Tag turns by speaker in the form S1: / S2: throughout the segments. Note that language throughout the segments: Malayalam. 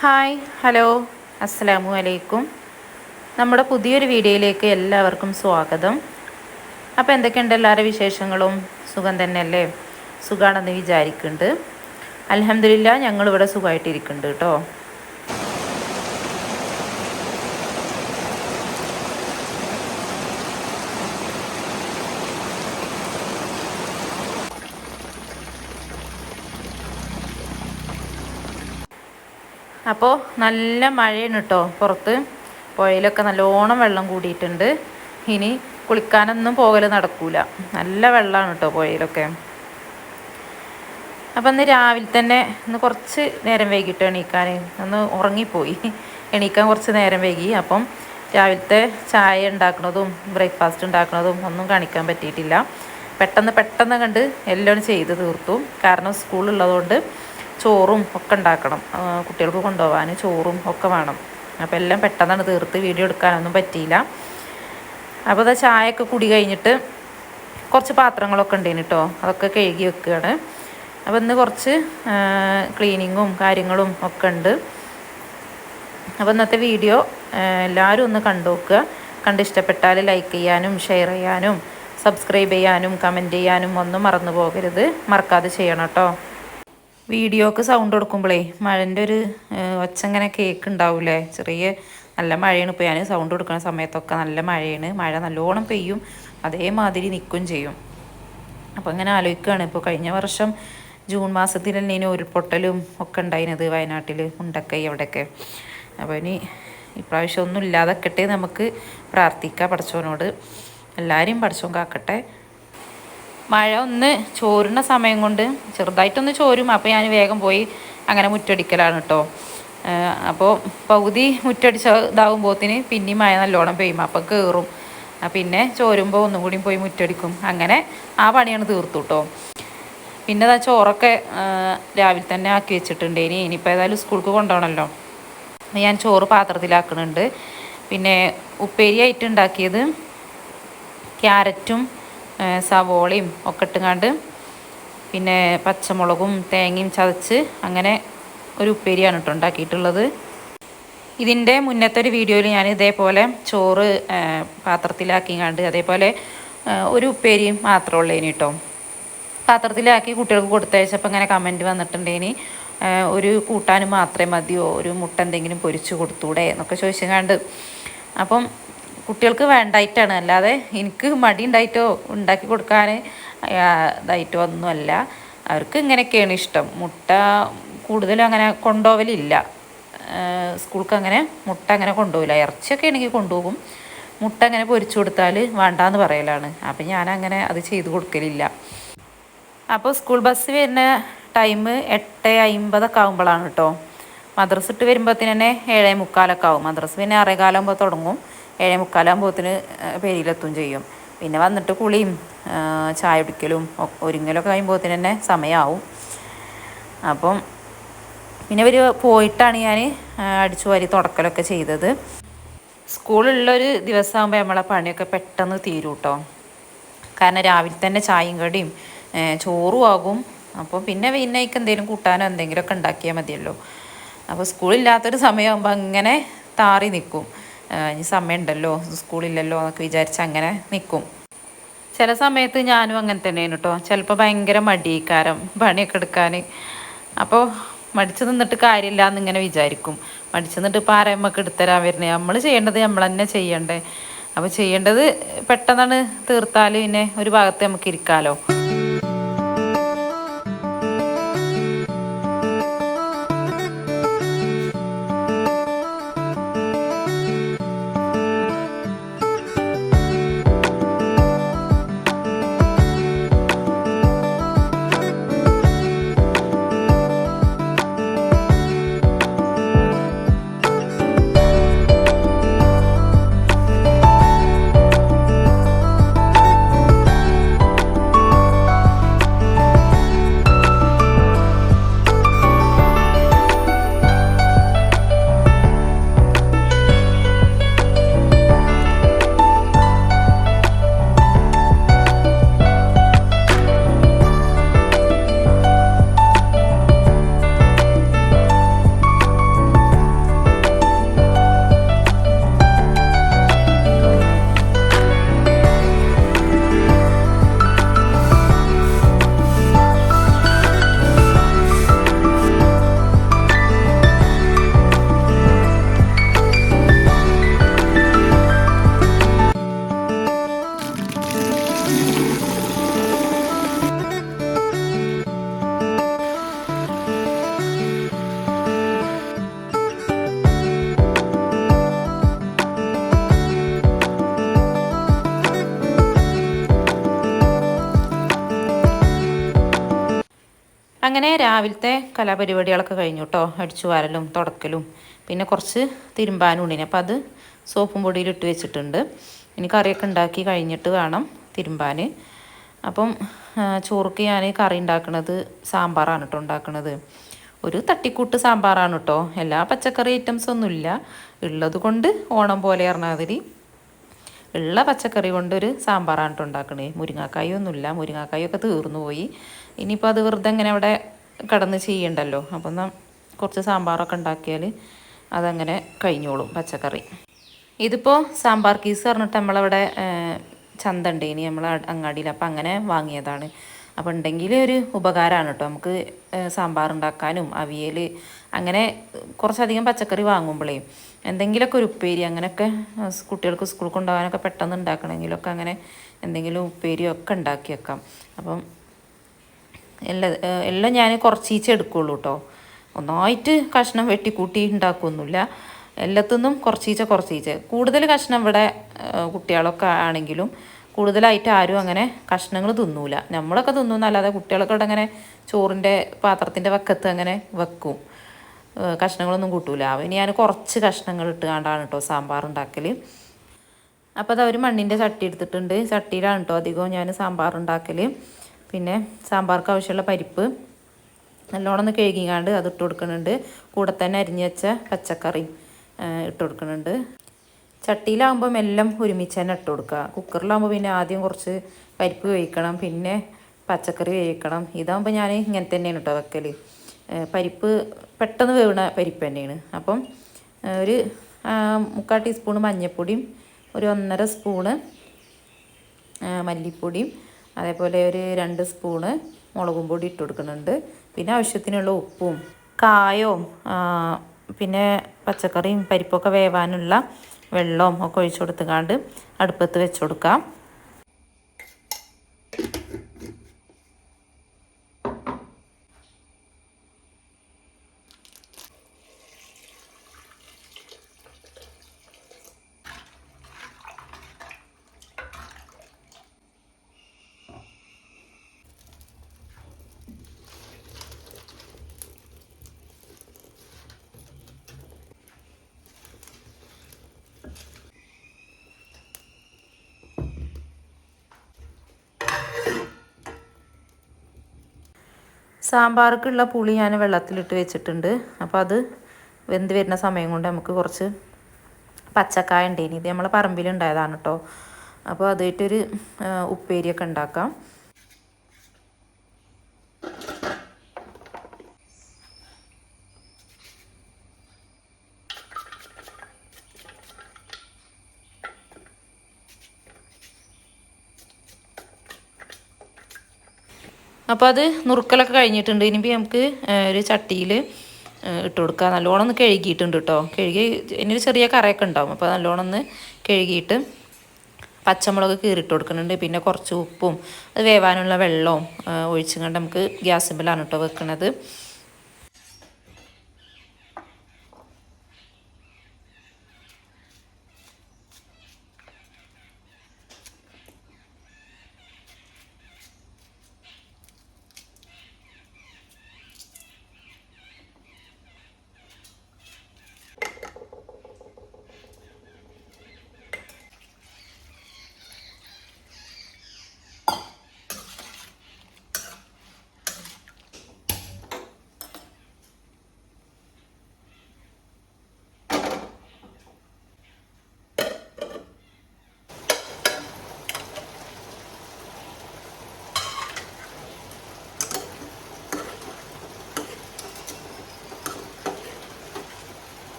S1: ഹായ് ഹലോ അസ്സലാമു അലൈക്കും. നമ്മുടെ പുതിയൊരു വീഡിയോയിലേക്ക് എല്ലാവർക്കും സ്വാഗതം. അപ്പോൾ എന്തൊക്കെയുണ്ട് എല്ലാവരുടെ വിശേഷങ്ങളും? സുഖം തന്നെയല്ലേ? സുഖമാണെന്ന് വിചാരിക്കുന്നുണ്ട് അലഹമില്ല ഞങ്ങളിവിടെ സുഖമായിട്ടിരിക്കുന്നുണ്ട് കേട്ടോ അപ്പോൾ നല്ല മഴയാണ് കേട്ടോ പുറത്ത്. പുഴയിലൊക്കെ നല്ലോണം വെള്ളം കൂടിയിട്ടുണ്ട്. ഇനി കുളിക്കാനൊന്നും പോകൽ നടക്കൂല. നല്ല വെള്ളമാണ് കേട്ടോ പുഴയിലൊക്കെ. അപ്പം ഇന്ന് രാവിലെ തന്നെ ഇന്ന് കുറച്ച് നേരം വൈകിട്ട് എണീക്കാൻ ഒന്ന് ഉറങ്ങിപ്പോയി. എണീക്കാൻ കുറച്ച് നേരം വൈകി. അപ്പം രാവിലത്തെ ചായ ഉണ്ടാക്കുന്നതും ബ്രേക്ക്ഫാസ്റ്റ് ഉണ്ടാക്കുന്നതും ഒന്നും കാണിക്കാൻ പറ്റിയിട്ടില്ല. പെട്ടെന്ന് പെട്ടെന്ന് കണ്ട് എല്ലാം ചെയ്ത് തീർത്തു. കാരണം സ്കൂളുള്ളതുകൊണ്ട് ചോറും ഒക്കെ ഉണ്ടാക്കണം. കുട്ടികൾക്ക് കൊണ്ടുപോകാൻ ചോറും ഒക്കെ വേണം. അപ്പോൾ എല്ലാം പെട്ടെന്നാണ് തീർത്ത് വീഡിയോ എടുക്കാനൊന്നും പറ്റിയില്ല. അപ്പോൾ അത് ചായയൊക്കെ കുടി കഴിഞ്ഞിട്ട് കുറച്ച് പാത്രങ്ങളൊക്കെ ഉണ്ടേന് കേട്ടോ അതൊക്കെ കഴുകി വെക്കുകയാണ് അപ്പോൾ ഇന്ന് കുറച്ച് ക്ലീനിങ്ങും കാര്യങ്ങളും ഒക്കെ ഉണ്ട്. അപ്പോൾ ഇന്നത്തെ വീഡിയോ എല്ലാവരും ഒന്ന് കണ്ടു നോക്കുക. കണ്ട് ഇഷ്ടപ്പെട്ടാൽ ലൈക്ക് ചെയ്യാനും ഷെയർ ചെയ്യാനും സബ്സ്ക്രൈബ് ചെയ്യാനും കമന്റ് ചെയ്യാനും ഒന്നും മറന്നു പോകരുത്. മറക്കാതെ ചെയ്യണം കേട്ടോ വീഡിയോക്ക് സൗണ്ട് കൊടുക്കുമ്പോഴേ മഴന്റെ ഒരു ഒച്ച ഇങ്ങനെ കേക്ക് ഉണ്ടാവില്ലേ ചെറിയ നല്ല മഴയാണ് ഇപ്പോൾ ഞാൻ സൗണ്ട് കൊടുക്കുന്ന സമയത്തൊക്കെ നല്ല മഴയാണ്. മഴ നല്ലോണം പെയ്യും. അതേമാതിരി നിൽക്കും ചെയ്യും. അപ്പോൾ ഇങ്ങനെ ആലോചിക്കുകയാണ് ഇപ്പോൾ കഴിഞ്ഞ വർഷം ജൂൺ മാസത്തിലല്ലേ ഇനി ഉരുൾപൊട്ടലും ഒക്കെ ഉണ്ടായിരുന്നത് വയനാട്ടിൽ ഉണ്ടക്കൈ അവിടെയൊക്കെ. അപ്പോൾ ഇനി ഇപ്രാവശ്യം ഒന്നും ഇല്ലാതെക്കട്ടെ നമുക്ക് പ്രാർത്ഥിക്കാം പഠിച്ചവനോട്. എല്ലാവരെയും പഠിച്ചോൻ കാക്കട്ടെ. മഴ ഒന്ന് ചോരുന്ന സമയം കൊണ്ട് ചെറുതായിട്ടൊന്ന് ചോരും. അപ്പോൾ ഞാൻ വേഗം പോയി അങ്ങനെ മുറ്റടിക്കലാണ് കേട്ടോ അപ്പോൾ പകുതി മുറ്റടിച്ച ഇതാകുമ്പോത്തിന് പിന്നെയും മഴ നല്ലോണം പെയ്യും. അപ്പോൾ കയറും പിന്നെ ചോരുമ്പോൾ ഒന്നും കൂടി പോയി മുറ്റടിക്കും. അങ്ങനെ ആ പണിയാണ് തീർത്തു കേട്ടോ പിന്നെ അതാ ചോറൊക്കെ രാവിലെ തന്നെ ആക്കി വെച്ചിട്ടുണ്ട്. ഇനി ഇനിയിപ്പോൾ ഏതായാലും സ്കൂൾക്ക് കൊണ്ടുപോകണമല്ലോ ഞാൻ ചോറ് പാത്രത്തിലാക്കുന്നുണ്ട് പിന്നെ ഉപ്പേരി ആയിട്ട് ഉണ്ടാക്കിയത് ക്യാരറ്റും സവോളയും ഒക്കെ ഇട്ടുങ്ങാണ്ട് പിന്നെ പച്ചമുളകും തേങ്ങയും ചതച്ച് അങ്ങനെ ഒരു ഉപ്പേരിയാണ് കേട്ടോ ഉണ്ടാക്കിയിട്ടുള്ളത്. ഇതിന്റെ മുന്നത്തെ ഒരു വീഡിയോയിൽ ഞാൻ ഇതേപോലെ ചോറ് പാത്രത്തിലാക്കിങ്ങാണ്ട് അതേപോലെ ഒരു ഉപ്പേരിയും മാത്രമേ ഉള്ളേനി കേട്ടോ പാത്രത്തിലാക്കി കുട്ടികൾക്ക് കൊടുത്തയച്ചപ്പോൾ ഇങ്ങനെ കമന്റ് വന്നിട്ടുണ്ടേനി ഒരു കൂട്ടാനും മാത്രമേ മതിയോ? ഒരു മുട്ട എന്തെങ്കിലും പൊരിച്ചു കൊടുത്തൂടെ? എന്നൊക്കെ ചോദിച്ചങ്ങാണ്ട്. അപ്പം കുട്ടികൾക്ക് വേണ്ടായിട്ടാണ്. അല്ലാതെ എനിക്ക് മടി ഉണ്ടായിട്ടോ ഉണ്ടാക്കി കൊടുക്കാൻ ഇതായിട്ടോ ഒന്നുമല്ല അവർക്ക് ഇങ്ങനെയൊക്കെയാണ് ഇഷ്ടം. മുട്ട കൂടുതലും അങ്ങനെ കൊണ്ടുപോകലില്ല സ്കൂൾക്ക് അങ്ങനെ മുട്ട അങ്ങനെ കൊണ്ടുപോകില്ല ഇറച്ചിയൊക്കെ ആണെങ്കിൽ കൊണ്ടുപോകും. മുട്ട അങ്ങനെ പൊരിച്ചു കൊടുത്താൽ വേണ്ടാന്ന് പറയലാണ്. അപ്പം ഞാൻ അങ്ങനെ അത് ചെയ്ത് കൊടുക്കലില്ല. അപ്പോൾ സ്കൂൾ ബസ് വരുന്ന ടൈം എട്ട് അമ്പതൊക്കെ ആകുമ്പോഴാണ് കേട്ടോ. മദ്രസ് ഇട്ട് വരുമ്പോഴത്തേന് തന്നെ ഏഴേ മുക്കാലൊക്കെ ആവും. മദ്രസ് പിന്നെ ആറേകാലാകുമ്പോൾ തുടങ്ങും. ഏഴേ മുക്കാലാകുമ്പോഴത്തിന് പേരിയിലെത്തും ചെയ്യും. പിന്നെ വന്നിട്ട് കുളിയും ചായ കുടിക്കലും ഒരുങ്ങലൊക്കെ കഴിയുമ്പോഴത്തിന് തന്നെ സമയമാവും അപ്പം പിന്നെ ഇവർ പോയിട്ടാണ് ഞാൻ അടിച്ചു വാരി തുടക്കലൊക്കെ ചെയ്തത്. സ്കൂളുള്ളൊരു ദിവസമാകുമ്പോൾ നമ്മളെ പണിയൊക്കെ പെട്ടെന്ന് തീരും കേട്ടോ കാരണം രാവിലെ തന്നെ ചായയും കടിയും ചോറും ആകും. അപ്പോൾ പിന്നെ പിന്നേക്ക് എന്തെങ്കിലും കൂട്ടാനോ എന്തെങ്കിലുമൊക്കെ ഉണ്ടാക്കിയാൽ മതിയല്ലോ. അപ്പോൾ സ്കൂളില്ലാത്തൊരു സമയമാകുമ്പോൾ അങ്ങനെ താറി നിൽക്കും ഇനി സമയമുണ്ടല്ലോ സ്കൂളില്ലല്ലോ എന്നൊക്കെ വിചാരിച്ച് അങ്ങനെ നിൽക്കും ചില സമയത്ത് ഞാനും അങ്ങനെ തന്നെയാണ് കേട്ടോ ചിലപ്പോൾ ഭയങ്കര മടിയക്കാരം പണിയൊക്കെ എടുക്കാൻ അപ്പോൾ മടിച്ചു നിന്നിട്ട് കാര്യമില്ല എന്നിങ്ങനെ വിചാരിക്കും. മടിച്ചു നിന്നിട്ട് ഇപ്പോൾ ആരമ്മക്ക് എടുത്തരാൻ വരുന്നത് നമ്മൾ ചെയ്യേണ്ടത് നമ്മൾ തന്നെ ചെയ്യണ്ടേ. അപ്പോൾ ചെയ്യേണ്ടത് പെട്ടെന്നാണ് തീർത്താൽ പിന്നെ ഒരു ഭാഗത്ത് നമുക്ക് ഇരിക്കാമല്ലോ അങ്ങനെ രാവിലത്തെ കലാപരിപാടികളൊക്കെ കഴിഞ്ഞു കേട്ടോ അടിച്ചു വാരലും തുടക്കലും പിന്നെ കുറച്ച് തിരുമ്പാനും ഉണ്ടിന്. അപ്പോൾ അത് സോപ്പും പൊടിയിൽ ഇട്ട് വെച്ചിട്ടുണ്ട്. ഇനി കറിയൊക്കെ ഉണ്ടാക്കി കഴിഞ്ഞിട്ട് വേണം തിരുമ്പാൻ അപ്പം ചോറുക്ക് ഞാൻ കറി ഉണ്ടാക്കുന്നത് സാമ്പാറാണ് കേട്ടോ ഉണ്ടാക്കുന്നത് ഒരു തട്ടിക്കൂട്ട് സാമ്പാറാണ് കേട്ടോ എല്ലാ പച്ചക്കറി ഐറ്റംസ് ഒന്നുമില്ല. ഉള്ളത് കൊണ്ട് ഓണം പോലെ പറഞ്ഞാൽ ഉള്ള പച്ചക്കറി കൊണ്ടൊരു സാമ്പാറാണ് കേട്ടോ ഉണ്ടാക്കണേ. മുരിങ്ങാക്കായൊന്നുമില്ല മുരിങ്ങാക്കായൊക്കെ തീർന്നു പോയി. ഇനിയിപ്പോൾ അത് വെറുതെ ഇങ്ങനെ അവിടെ കിടന്ന് ചെയ്യണ്ടല്ലോ. അപ്പം കുറച്ച് സാമ്പാറൊക്കെ ഉണ്ടാക്കിയാൽ അതങ്ങനെ കഴിഞ്ഞോളും പച്ചക്കറി. ഇതിപ്പോൾ സാമ്പാർ കീസ് പറഞ്ഞിട്ട് നമ്മളവിടെ ചന്ത ഉണ്ട് ഇനി നമ്മൾ അങ്ങാടിയിൽ. അപ്പം അങ്ങനെ വാങ്ങിയതാണ്. അപ്പോൾ ഉണ്ടെങ്കിൽ ഒരു ഉപകാരമാണ് കേട്ടോ നമുക്ക് സാമ്പാർ ഉണ്ടാക്കാനും അവിയൽ അങ്ങനെ കുറച്ചധികം പച്ചക്കറി വാങ്ങുമ്പോഴേ എന്തെങ്കിലുമൊക്കെ ഒരു ഉപ്പേരി അങ്ങനെയൊക്കെ കുട്ടികൾക്ക് സ്കൂൾ കൊണ്ടുപോകാനൊക്കെ പെട്ടെന്ന് ഉണ്ടാക്കണമെങ്കിലൊക്കെ അങ്ങനെ എന്തെങ്കിലും ഉപ്പേരിയൊക്കെ ഉണ്ടാക്കി വെക്കാം അപ്പം എല്ലാം എല്ലാം ഞാൻ കുറച്ചീച്ചേ എടുക്കുള്ളൂ കേട്ടോ ഒന്നായിട്ട് കഷ്ണം വെട്ടിക്കൂട്ടി ഉണ്ടാക്കുമൊന്നുമില്ല എല്ലാത്തുനിന്നും കുറച്ചീച്ച കുറച്ചീച്ച കൂടുതൽ കഷ്ണം ഇവിടെ കുട്ടികളൊക്കെ ആണെങ്കിലും കൂടുതലായിട്ട് ആരും അങ്ങനെ കഷ്ണങ്ങൾ തിന്നൂല. നമ്മളൊക്കെ തിന്നുന്നല്ലാതെ കുട്ടികളൊക്കെ ഇവിടെ അങ്ങനെ ചോറിന്റെ പാത്രത്തിന്റെ വക്കത്ത് അങ്ങനെ വെക്കും. കഷ്ണങ്ങളൊന്നും കൂട്ടൂല. അവന് ഞാൻ കുറച്ച് കഷ്ണങ്ങൾ ഇട്ടുകൊണ്ടാണ് കേട്ടോ സാമ്പാർ ഉണ്ടാക്കൽ അപ്പോൾ അത് അവർ മണ്ണിന്റെ ചട്ടി എടുത്തിട്ടുണ്ട്. ചട്ടിയിലാണ് കേട്ടോ അധികവും ഞാൻ സാമ്പാർ ഉണ്ടാക്കൽ പിന്നെ സാമ്പാർക്ക് ആവശ്യമുള്ള പരിപ്പ്. നല്ലോണം ഒന്ന് കഴുകിക്കാണ്ട് അത് ഇട്ട് കൊടുക്കുന്നുണ്ട്. കൂടെ തന്നെ അരിഞ്ഞു വെച്ച പച്ചക്കറി ഇട്ട് കൊടുക്കുന്നുണ്ട്. ചട്ടിയിലാകുമ്പം എല്ലാം ഒരുമിച്ച് തന്നെ ഇട്ട് കൊടുക്കുക. കുക്കറിലാകുമ്പോൾ പിന്നെ ആദ്യം കുറച്ച് പരിപ്പ് വേവിക്കണം പിന്നെ പച്ചക്കറി വേവിക്കണം. ഇതാകുമ്പോൾ ഞാൻ ഇങ്ങനെ തന്നെയാണ് കേട്ടോ വെക്കൽ പരിപ്പ് പെട്ടെന്ന് വേവണ പരിപ്പ് തന്നെയാണ്. അപ്പം ഒരു മുക്കാൽ ടീസ്പൂൺ മഞ്ഞൾപ്പൊടിയും ഒരു ഒന്നര സ്പൂണ് മല്ലിപ്പൊടിയും അതേപോലെ ഒരു രണ്ട് സ്പൂണ് മുളകും പൊടി ഇട്ട് കൊടുക്കുന്നുണ്ട്. പിന്നെ ആവശ്യത്തിനുള്ള ഉപ്പും കായവും പിന്നെ പച്ചക്കറിയും പരിപ്പൊക്കെ വേവാനുള്ള വെള്ളവും ഒക്കെ ഒഴിച്ചു കൊടുത്തുകാണ്ട് അടുപ്പത്ത് വെച്ച് കൊടുക്കാം. സാമ്പാർക്കുള്ള പുളി ഞാൻ വെള്ളത്തിലിട്ട് വെച്ചിട്ടുണ്ട്. അപ്പോൾ അത് വെന്ത് വരുന്ന സമയം കൊണ്ട് നമുക്ക് കുറച്ച് പച്ചക്കായ ഉണ്ടേനി. ഇത് നമ്മളെ പറമ്പിലുണ്ടായതാണ് കേട്ടോ അപ്പോൾ അതായിട്ടൊരു ഉപ്പേരിയൊക്കെ ഉണ്ടാക്കാം. അപ്പോൾ അത് നുറുക്കലൊക്കെ കഴിഞ്ഞിട്ടുണ്ട്. ഇനിയിപ്പോൾ നമുക്ക് ഒരു ചട്ടിയിൽ ഇട്ട് കൊടുക്കുക നല്ലോണം ഒന്ന് കഴുകിയിട്ടുണ്ട് കേട്ടോ കഴുകി ഇനിയൊരു ചെറിയ കറയൊക്കെ ഉണ്ടാവും. അപ്പോൾ നല്ലോണം ഒന്ന് കഴുകിയിട്ട് പച്ചമുളക് കീറിട്ട് കൊടുക്കുന്നുണ്ട്. പിന്നെ കുറച്ച് ഉപ്പും അത് വേവാനുള്ള വെള്ളവും ഒഴിച്ചും കൊണ്ട് നമുക്ക് ഗ്യാസിമ്പിലാണ് കേട്ടോ വെക്കുന്നത്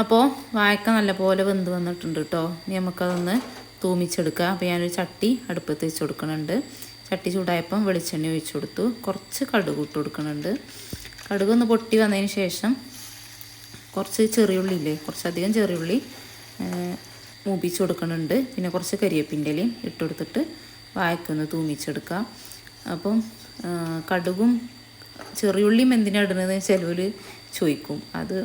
S1: അപ്പോൾ വായക്ക നല്ലപോലെ വെന്ത് വന്നിട്ടുണ്ട് കേട്ടോ ഇനി നമുക്കതൊന്ന് തൂമിച്ചെടുക്കുക അപ്പോൾ ഞാനൊരു ചട്ടി അടുപ്പത്ത് വെച്ച് കൊടുക്കുന്നുണ്ട് ചട്ടി ചൂടായപ്പം വെളിച്ചെണ്ണ ഒഴിച്ചു കൊടുത്തു. കുറച്ച് കടുക് ഇട്ട് കൊടുക്കുന്നുണ്ട് കടുക് ഒന്ന് പൊട്ടി വന്നതിന് ശേഷം കുറച്ച് ചെറിയുള്ളി ഇല്ലേ? കുറച്ചധികം ചെറിയുള്ളി മൂപ്പിച്ച് കൊടുക്കുന്നുണ്ട് പിന്നെ കുറച്ച് കരിയേപ്പിന്റെ ഇലയും ഇട്ട് കൊടുത്തിട്ട് വായക്കൊന്ന് തൂമിച്ചെടുക്കുക അപ്പം കടുകും ചെറിയുള്ളിയും എന്തിനാണ് ഇടുന്നത് ചിലവർ ചോദിക്കും. അത്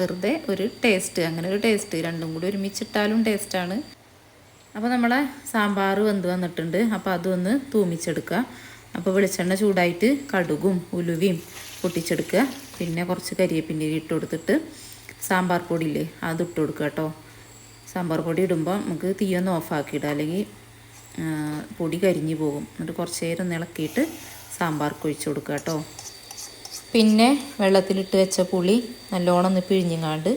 S1: വെറുതെ ഒരു ടേസ്റ്റ് അങ്ങനെ ഒരു ടേസ്റ്റ് രണ്ടും കൂടി ഒരുമിച്ചിട്ടാലും ടേസ്റ്റാണ് അപ്പോൾ നമ്മളെ സാമ്പാർ വെന്ത് വന്നിട്ടുണ്ട്. അപ്പോൾ അതൊന്ന് തൂമിച്ചെടുക്കുക. അപ്പോൾ വെളിച്ചെണ്ണ ചൂടായിട്ട് കടുകും ഉലുവയും പൊട്ടിച്ചെടുക്കുക. പിന്നെ കുറച്ച് കരിയേപ്പിന്റെ ഇട്ട് കൊടുത്തിട്ട് സാമ്പാർ പൊടിയില്ലേ അത് ഇട്ട് കൊടുക്കുക കേട്ടോ. സാമ്പാർ പൊടി ഇടുമ്പോൾ നമുക്ക് തീയൊന്ന് ഓഫാക്കി അല്ലെങ്കിൽ പൊടി കരിഞ്ഞു പോകും. എന്നിട്ട് കുറച്ച് നേരം ഇളക്കിയിട്ട് സാമ്പാർക്ക് ഒഴിച്ചു കൊടുക്കുക കേട്ടോ. പിന്നെ വെള്ളത്തിലിട്ട് വെച്ച പുളി നല്ലോണം ഒന്ന് പിഴിഞ്ഞങ്ങാണ്ട്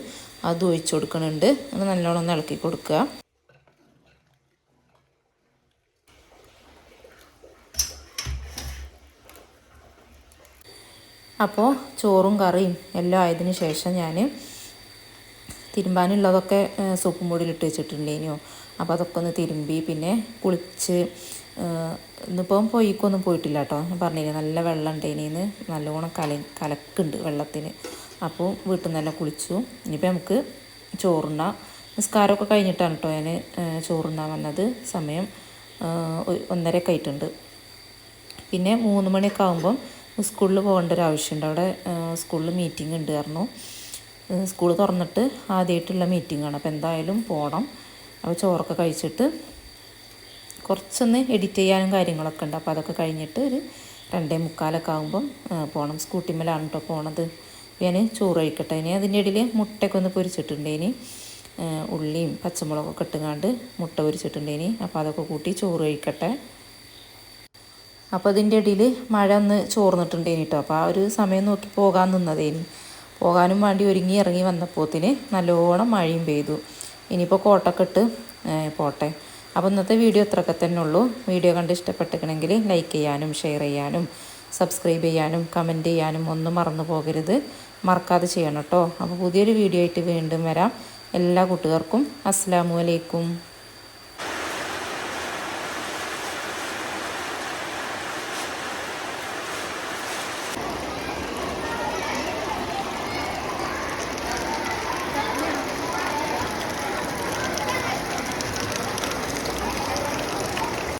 S1: അത് ഒഴിച്ച് കൊടുക്കുന്നുണ്ട് അത് നല്ലോണം ഒന്ന് ഇളക്കി കൊടുക്കുക. അപ്പോൾ ചോറും കറിയും എല്ലാം ആയതിന് ശേഷം ഞാൻ തിരുമ്പാനുള്ളതൊക്കെ സൂപ്പും പൊടിയിലിട്ട് വെച്ചിട്ടുണ്ടേനോ. അപ്പോൾ അതൊക്കെ ഒന്ന് തിരുമ്പി പിന്നെ കുളിച്ച് ഇന്നിപ്പം പൊയ്ക്കൊന്നും പോയിട്ടില്ല കേട്ടോ ഞാൻ പറഞ്ഞില്ലേ നല്ല വെള്ളം ഉണ്ടേനീന്ന് നല്ലോണം കല കലക്കുണ്ട് വെള്ളത്തിന്. അപ്പോൾ വീട്ടിൽ നിന്ന് തന്നെ കുളിച്ചു. ഇനിയിപ്പോൾ നമുക്ക് ചോറുണ്ണാം. നിസ്കാരമൊക്കെ കഴിഞ്ഞിട്ടാണ് കേട്ടോ ഞാൻ ചോറുണ്ണാൻ വന്നത്. സമയം ഒന്നര ആയിട്ടുണ്ട്. പിന്നെ മൂന്ന് മണിയൊക്കെ ആകുമ്പം സ്കൂളിൽ പോകേണ്ട ഒരു ആവശ്യമുണ്ട് അവിടെ സ്കൂളിൽ മീറ്റിംഗ് ഉണ്ട് പറഞ്ഞു. സ്കൂൾ തുറന്നിട്ട് ആദ്യമായിട്ടുള്ള ആണ്. അപ്പോൾ എന്തായാലും പോകണം അപ്പോൾ ചോറൊക്കെ കഴിച്ചിട്ട് കുറച്ചൊന്ന് എഡിറ്റ് ചെയ്യാനും കാര്യങ്ങളൊക്കെ ഉണ്ട്. അപ്പോൾ അതൊക്കെ കഴിഞ്ഞിട്ട് ഒരു രണ്ടേ മുക്കാലൊക്കെ ആകുമ്പം പോകണം സ്കൂട്ടിമ്മലാണ് കേട്ടോ പോണത്. ഞാൻ ചോറ് കഴിക്കട്ടെ. ഇനി അതിന്റെ ഇടയിൽ മുട്ടയൊക്കെ ഒന്ന് പൊരിച്ചിട്ടുണ്ടേനി. ഇനി ഉള്ളിയും പച്ചമുളകൊക്കെ ഇട്ടുങ്ങാണ്ട് മുട്ട പൊരിച്ചിട്ടുണ്ടേനി. അപ്പോൾ അതൊക്കെ കൂട്ടി ചോറ് കഴിക്കട്ടെ. അപ്പോൾ അതിന്റെ ഇടയിൽ മഴ ഒന്ന് ചോർന്നിട്ടുണ്ടേനി കേട്ടോ അപ്പോൾ ആ ഒരു സമയം നോക്കി പോകാൻ നിന്നതേനി. പോകാനും വേണ്ടി ഒരുങ്ങി ഇറങ്ങി വന്നപ്പോത്തിന് നല്ലോണം മഴയും പെയ്തു. ഇനിയിപ്പോൾ കോട്ടൊക്കെ ഇട്ട് പോട്ടെ. അപ്പോൾ ഇന്നത്തെ വീഡിയോ ഇത്രയൊക്കെ തന്നെ ഉള്ളൂ. വീഡിയോ കണ്ട് ഇഷ്ടപ്പെട്ടിരിക്കണമെങ്കിൽ ലൈക്ക് ചെയ്യാനും ഷെയർ ചെയ്യാനും സബ്സ്ക്രൈബ് ചെയ്യാനും കമന്റ് ചെയ്യാനും ഒന്നും മറന്നു പോകരുത്. മറക്കാതെ ചെയ്യണം കേട്ടോ. അപ്പോൾ പുതിയൊരു വീഡിയോ ആയിട്ട് വീണ്ടും വരാം. എല്ലാ കൂട്ടുകാർക്കും അസ്സാമു അലൈക്കും.